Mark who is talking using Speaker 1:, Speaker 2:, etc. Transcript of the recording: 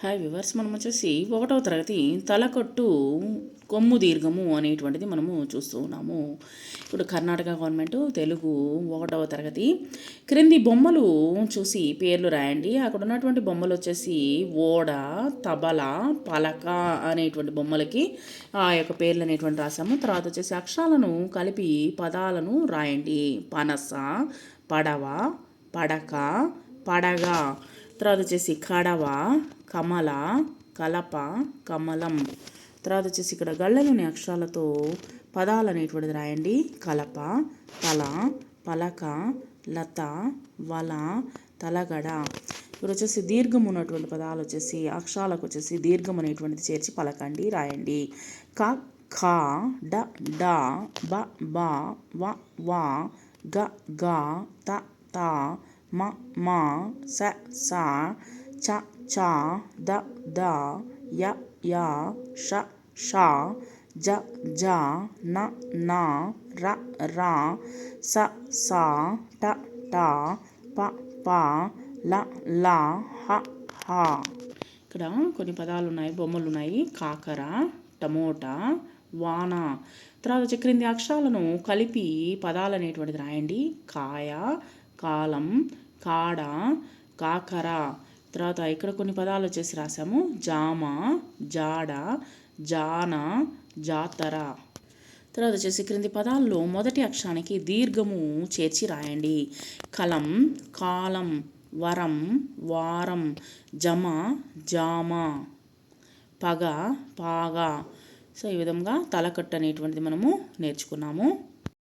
Speaker 1: Hi viewers మనం వచ్చేసి ఒకటవ తరగతి తలకట్టు కొమ్ము దీర్ఘము అనేటువంటిది మనము చూస్తూ ఉన్నాము. ఇప్పుడు కర్ణాటక గవర్నమెంట్ తెలుగు ఒకటవ తరగతి క్రింది బొమ్మలు చూసి పేర్లు రాయండి. అక్కడ ఉన్నటువంటి బొమ్మలు వచ్చేసి ఓడ తబల పలక అనేటువంటి బొమ్మలకి ఆ యొక్క పేర్లు అనేటువంటి రాసాము తర్వాత వచ్చేసి అక్షరాలను కలిపి పదాలను రాయండి. పనస పడవ పడక పడగ. తర్వాత వచ్చేసి కడవ కమల కలప కమలం. తర్వాత వచ్చేసి ఇక్కడ గళ్ళలోని అక్షరాలతో పదాలు అనేటువంటిది రాయండి. కలప తల పలక లత వల తలగడ. ఇక్కడ వచ్చేసి దీర్ఘం ఉన్నటువంటి పదాలు వచ్చేసి అక్షరాలకు వచ్చేసి దీర్ఘం అనేటువంటిది చేర్చి పలకండి రాయండి. క ఖ డ డ బ బ వ వ గ గ త త మ మ స స చ చ ద ద య య ష ష జ జ న న ర ర స స ట ట ప ప ల ల హ హ ఇక్కడ కొన్ని పదాలు ఉన్నాయి బొమ్మలు ఉన్నాయి కాకర టమోటా వాన. తర్వాత వచ్చి క్రింది అక్షరాలను కలిపి పదాలు అనేటువంటిది రాయండి. కాయ కాలం కాడ కాకర. తర్వాత ఇక్కడ కొన్ని పదాలు వచ్చేసి రాసాము. జామ జాడ జాన జాతర. తర్వాత వచ్చేసి క్రింది పదాల్లో మొదటి అక్షరానికి దీర్ఘము చేర్చి రాయండి. కలం కాలం వరం వారం జమ జామ. పగ పాగ. సో ఈ విధంగా తలకట్టు అనేటువంటిది మనము నేర్చుకున్నాము.